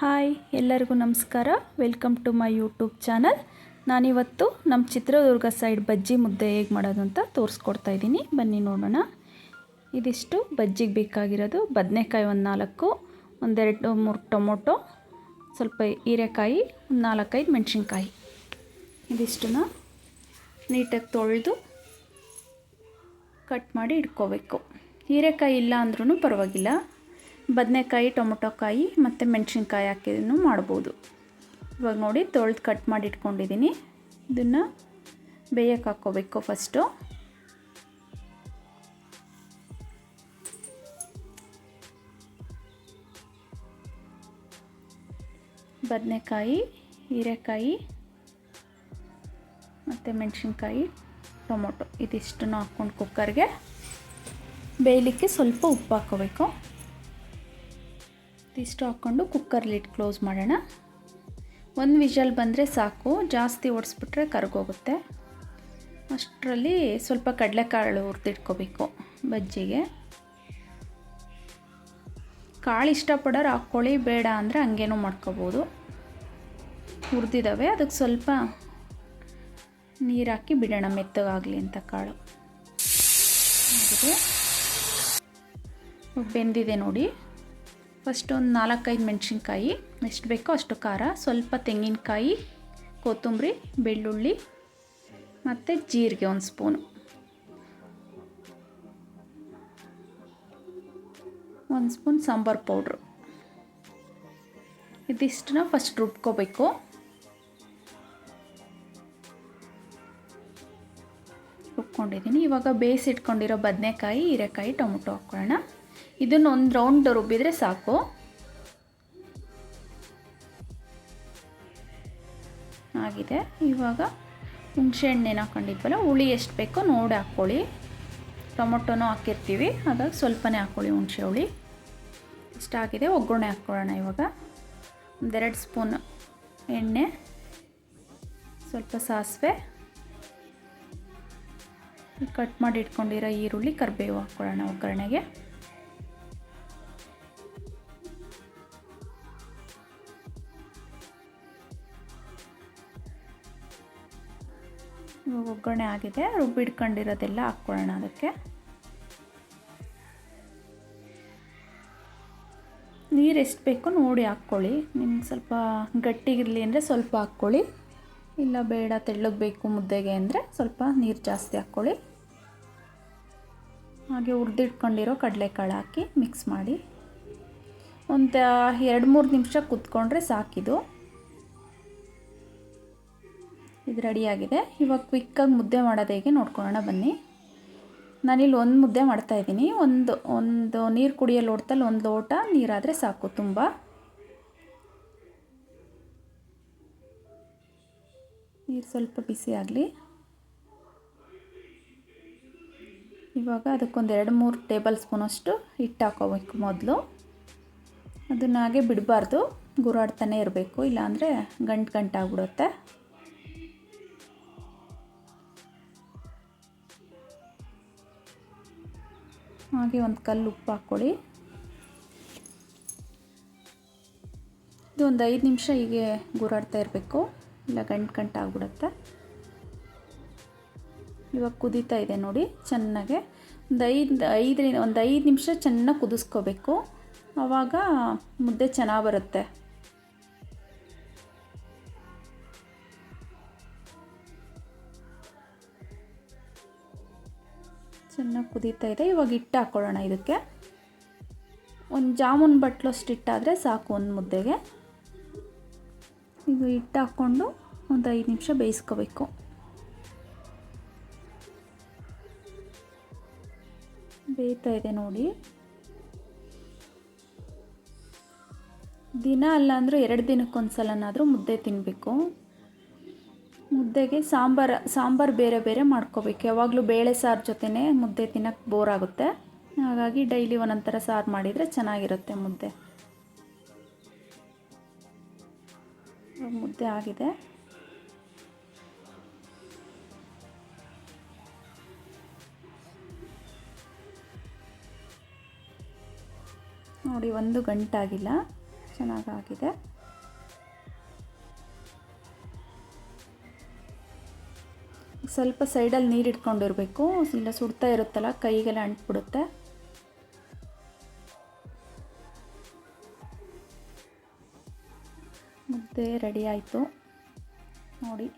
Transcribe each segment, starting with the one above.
Hi, ಎಲ್ಲರಿಗೂ ನಮಸ್ಕಾರ. Welcome to my YouTube channel ನಾನಿವತ್ತು ನಮ್ಮ ಚಿತ್ರದುರ್ಗ ಸೈಡ್ ಬಜ್ಜಿ ಮುದ್ದೆ ಹೇಗೆ ಮಾಡೋದು ಅಂತ ತೋರಿಸ್ಕೊಡ್ತಾ ಇದ್ದೀನಿ. ಬನ್ನಿ ನೋಡೋಣ. ಇದಿಷ್ಟು ಬಜ್ಜಿಗೆ ಬೇಕಾಗಿರೋದು. ಬದನೆಕಾಯಿ ಒಂದು ನಾಲ್ಕು, ಒಂದೆರಡು ಮೂರು ಟೊಮೊಟೊ, ಸ್ವಲ್ಪ ಹೀರೆಕಾಯಿ, ಒಂದು ನಾಲ್ಕೈದು ಮೆಣಸಿನ್ಕಾಯಿ. ಇದಿಷ್ಟನ್ನ ನೀಟಾಗಿ ತೊಳೆದು ಕಟ್ ಮಾಡಿ ಇಟ್ಕೋಬೇಕು. ಹೀರೆಕಾಯಿ ಇಲ್ಲ ಅಂದ್ರೂ ಪರವಾಗಿಲ್ಲ. ಬದನೆಕಾಯಿ, ಟೊಮೊಟೊಕಾಯಿ ಮತ್ತು ಮೆಣಸಿನ್ಕಾಯಿ ಹಾಕಿದೂ ಮಾಡ್ಬೋದು. ಇವಾಗ ನೋಡಿ, ತೊಳೆದು ಕಟ್ ಮಾಡಿ ಇಟ್ಕೊಂಡಿದ್ದೀನಿ. ಇದನ್ನು ಬೇಯಕ್ಕೆ ಹಾಕ್ಕೋಬೇಕು ಫಸ್ಟು ಬದನೆಕಾಯಿ, ಹೀರೆಕಾಯಿ ಮತ್ತು ಮೆಣಸಿನ್ಕಾಯಿ, ಟೊಮೊಟೊ ಇದಿಷ್ಟನ್ನು ಹಾಕ್ಕೊಂಡು ಕುಕ್ಕರ್ಗೆ ಬೇಯಲಿಕ್ಕೆ ಸ್ವಲ್ಪ ಉಪ್ಪು ಹಾಕ್ಕೋಬೇಕು. ಇದಿಷ್ಟು ಹಾಕ್ಕೊಂಡು ಕುಕ್ಕರ್ ಲಿಡ್ ಕ್ಲೋಸ್ ಮಾಡೋಣ. ಒಂದು ವಿಷಲ್ ಬಂದರೆ ಸಾಕು, ಜಾಸ್ತಿ ಓಡಿಸ್ಬಿಟ್ರೆ ಕರ್ಗೋಗುತ್ತೆ. ಅಷ್ಟರಲ್ಲಿ ಸ್ವಲ್ಪ ಕಡಲೆಕಾಳು ಹುರಿದಿಟ್ಕೋಬೇಕು ಬಜ್ಜಿಗೆ. ಕಾಳು ಇಷ್ಟಪಡೋರು ಹಾಕ್ಕೊಳ್ಳಿ, ಬೇಡ ಅಂದರೆ ಹಂಗೇನೂ ಮಾಡ್ಕೋಬೋದು. ಹುರಿದಿದ್ದಾವೆ ಅದಕ್ಕೆ ಸ್ವಲ್ಪ ನೀರು ಹಾಕಿ ಬಿಡೋಣ ಮೆತ್ತಗಾಗಲಿ ಅಂತ ಕಾಳು. ಬೆಂದಿದೆ ನೋಡಿ. ಫಸ್ಟ್ ಒಂದು ನಾಲ್ಕೈದು ಮೆಣಸಿನ್ಕಾಯಿ ಎಷ್ಟು ಬೇಕೋ ಅಷ್ಟು ಖಾರ, ಸ್ವಲ್ಪ ತೆಂಗಿನಕಾಯಿ, ಕೊತ್ತಂಬರಿ, ಬೆಳ್ಳುಳ್ಳಿ ಮತ್ತು ಜೀರಿಗೆ ಒಂದು ಸ್ಪೂನು ಒಂದು ಸ್ಪೂನ್ ಸಾಂಬಾರು ಪೌಡ್ರು ಇದಿಷ್ಟನ್ನ ಫಸ್ಟ್ ರುಬ್ಕೋಬೇಕು. ರುಬ್ಕೊಂಡಿದ್ದೀನಿ. ಇವಾಗ ಬೇಯಿಸಿಟ್ಕೊಂಡಿರೋ ಬದನೆಕಾಯಿ, ಹೀರೆಕಾಯಿ, ಟೊಮೊಟೊ ಹಾಕ್ಕೊಳ್ಳೋಣ. ಇದನ್ನು ಒಂದು ರೌಂಡ್ ರುಬ್ಬಿದರೆ ಸಾಕು. ಆಗಿದೆ. ಇವಾಗ ಹುಣಸೆ ಹಣ್ಣೇನು ಹಾಕೊಂಡಿದ್ವಲ್ಲ, ಹುಳಿ ಎಷ್ಟು ಬೇಕೋ ನೋಡಿ ಹಾಕ್ಕೊಳ್ಳಿ ಟೊಮೊಟೊನೂ ಹಾಕಿರ್ತೀವಿ ಹಾಗಾಗಿ ಸ್ವಲ್ಪನೇ ಹಾಕ್ಕೊಳ್ಳಿ ಹುಣಸೆ ಹುಳಿ. ಇಷ್ಟಾಗಿದೆ ಒಗ್ಗರಣೆ ಹಾಕ್ಕೊಳ್ಳೋಣ ಇವಾಗ. ಒಂದೆರಡು ಸ್ಪೂನ್ ಎಣ್ಣೆ, ಸ್ವಲ್ಪ ಸಾಸಿವೆ. ಕಟ್ ಮಾಡಿ ಇಟ್ಕೊಂಡಿರೋ ಈರುಳ್ಳಿ, ಕರಿಬೇವು ಹಾಕ್ಕೊಳ್ಳೋಣ ಒಗ್ಗರಣೆಗೆ. ಒಗ್ಗರಣೆ ಆಗಿದೆ. ರುಬ್ಬಿಡ್ಕೊಂಡಿರೋದೆಲ್ಲ ಹಾಕ್ಕೊಳ್ಳೋಣ ಅದಕ್ಕೆ. ನೀರು ಎಷ್ಟು ಬೇಕು ನೋಡಿ ಹಾಕ್ಕೊಳ್ಳಿ. ನಿಮ್ಗೆ ಸ್ವಲ್ಪ ಗಟ್ಟಿಗಿರಲಿ ಅಂದರೆ ಸ್ವಲ್ಪ ಹಾಕ್ಕೊಳ್ಳಿ. ಇಲ್ಲ ಬೇಡ ತೆಳ್ಳಗೆ ಬೇಕು ಮುದ್ದೆಗೆ ಅಂದರೆ ಸ್ವಲ್ಪ ನೀರು ಜಾಸ್ತಿ ಹಾಕ್ಕೊಳ್ಳಿ. ಹಾಗೆ ಹುರಿದಿಟ್ಕೊಂಡಿರೋ ಕಡಲೆಕಾಳು ಹಾಕಿ ಮಿಕ್ಸ್ ಮಾಡಿ. ಒಂದು ಎರಡು, ಮೂರು ನಿಮಿಷ ಕುತ್ಕೊಂಡ್ರೆ ಸಾಕಿದು. ಇದು ರೆಡಿಯಾಗಿದೆ. ಇವಾಗ ಕ್ವಿಕ್ಕಾಗಿ ಮುದ್ದೆ ಮಾಡೋದು ಹೇಗೆ ನೋಡ್ಕೊಳ್ಳೋಣ ಬನ್ನಿ. ನಾನಿಲ್ಲಿ ಒಂದು ಮುದ್ದೆ ಮಾಡ್ತಾಯಿದ್ದೀನಿ ಒಂದು ಒಂದು ನೀರು ಕುಡಿಯೋ ಲೋಟದಲ್ಲಿ ಒಂದು ಲೋಟ ನೀರಾದರೆ ಸಾಕು ತುಂಬ. ನೀರು ಸ್ವಲ್ಪ ಬಿಸಿ ಆಗಲಿ. ಇವಾಗ ಅದಕ್ಕೊಂದು ಎರಡು, ಮೂರು ಟೇಬಲ್ ಸ್ಪೂನಷ್ಟು ಹಿಟ್ಟು ಹಾಕೋಬೇಕು ಮೊದಲು. ಅದನ್ನ ಹಾಗೆ ಬಿಡಬಾರ್ದು. ಗುರಾಡ್ತಾನೆ ಇರಬೇಕು. ಇಲ್ಲಾಂದರೆ ಗಂಟು ಗಂಟಾಗ್ಬಿಡುತ್ತೆ ಹಾಗೆ ಒಂದು ಕಲ್ಲು ಉಪ್ಪು ಹಾಕ್ಕೊಳ್ಳಿ ಇದು ಒಂದು ಐದು ನಿಮಿಷ ಹೀಗೆ ಗುರಾಡ್ತಾ ಇರಬೇಕು. ಇಲ್ಲ ಗಂಟು ಗಂಟು ಆಗ್ಬಿಡುತ್ತೆ. ಇವಾಗ ಕುದೀತಾ ಇದೆ ನೋಡಿ, ಚೆನ್ನಾಗೆ. ಒಂದು ಐದು, ಐದರಿಂದ, ಒಂದು ಐದು ನಿಮಿಷ ಚೆನ್ನಾಗಿ ಕುದಿಸ್ಕೋಬೇಕು. ಆವಾಗ ಮುದ್ದೆ ಚೆನ್ನಾಗಿ ಬರುತ್ತೆ. ಚೆನ್ನಾಗಿ ಕುದೀತಾ ಇದೆ. ಇವಾಗ ಹಿಟ್ಟು ಹಾಕ್ಕೊಳ್ಳೋಣ ಇದಕ್ಕೆ. ಒಂದು ಜಾಮೂನ್ ಬಟ್ಲಷ್ಟು ಹಿಟ್ಟಾದರೆ ಸಾಕು ಒಂದು ಮುದ್ದೆಗೆ. ಈಗ ಹಿಟ್ಟು ಹಾಕ್ಕೊಂಡು ಒಂದು ಐದು ನಿಮಿಷ ಬೇಯಿಸ್ಕೋಬೇಕು. ಬೇಯ್ತಾ ಇದೆ ನೋಡಿ. ದಿನ ಅಲ್ಲ ಅಂದರೂ ಎರಡು ದಿನಕ್ಕೊಂದ್ಸಲನಾದರೂ ಮುದ್ದೆ ತಿನ್ನಬೇಕು ಮುದ್ದೆಗೆ ಸಾಂಬಾರು ಸಾಂಬಾರು ಬೇರೆ ಬೇರೆ ಮಾಡ್ಕೋಬೇಕು. ಯಾವಾಗಲೂ ಬೇಳೆ ಸಾರು ಜೊತೆನೇ ಮುದ್ದೆ ತಿನ್ನೋಕ್ಕೆ ಬೋರ್ ಆಗುತ್ತೆ. ಹಾಗಾಗಿ ಡೈಲಿ ಒಂದೊಂದು ಥರ ಸಾರು ಮಾಡಿದರೆ ಚೆನ್ನಾಗಿರುತ್ತೆ ಮುದ್ದೆ. ಮುದ್ದೆ ಆಗಿದೆ. ನೋಡಿ, ಒಂದು ಗಂಟಾಗಿಲ್ಲ. ಚೆನ್ನಾಗಾಗಿದೆ. ಸ್ವಲ್ಪ ಸೈಡಲ್ಲಿ ನೀರು ಇಟ್ಕೊಂಡಿರಬೇಕು. ಇಲ್ಲ ಸುಡ್ತಾ ಇರುತ್ತಲ್ಲ, ಕೈಗೆಲ್ಲ ಅಂಟ್ಬಿಡುತ್ತೆ. ಮುದ್ದೆ ರೆಡಿ ಆಯಿತು. ನೋಡಿ.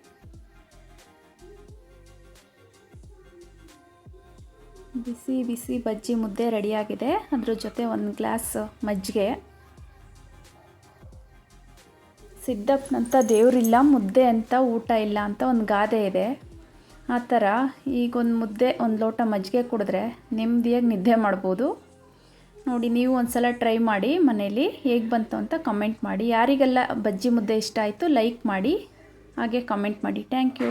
ಬಿಸಿ ಬಿಸಿ ಬಜ್ಜಿ ಮುದ್ದೆ ರೆಡಿಯಾಗಿದೆ ಅದ್ರ ಜೊತೆ ಒಂದು ಗ್ಲಾಸ್ ಮಜ್ಜಿಗೆ. ಸಿದ್ದಪ್ಪನಂತ ದೇವರಿಲ್ಲ, ಮುದ್ದೆ ಅಂತ ಊಟ ಇಲ್ಲ ಅಂತ ಒಂದು ಗಾದೆ ಇದೆ. ಆ ಥರ ಈಗ ಒಂದು ಮುದ್ದೆ, ಒಂದು ಲೋಟ ಮಜ್ಜಿಗೆ ಕುಡಿದ್ರೆ ನೆಮ್ಮದಿಯಾಗಿ ನಿದ್ದೆ ಮಾಡ್ಬೋದು. ನೋಡಿ, ನೀವು ಒಂದು ಸಲ ಟ್ರೈ ಮಾಡಿ ಮನೇಲಿ ಹೇಗೆ ಬಂತು ಅಂತ ಕಮೆಂಟ್ ಮಾಡಿ. ಯಾರಿಗೆಲ್ಲ ಬಜ್ಜಿ ಮುದ್ದೆ ಇಷ್ಟ ಆಯಿತು, ಲೈಕ್ ಮಾಡಿ, ಹಾಗೆ ಕಮೆಂಟ್ ಮಾಡಿ. Thank you.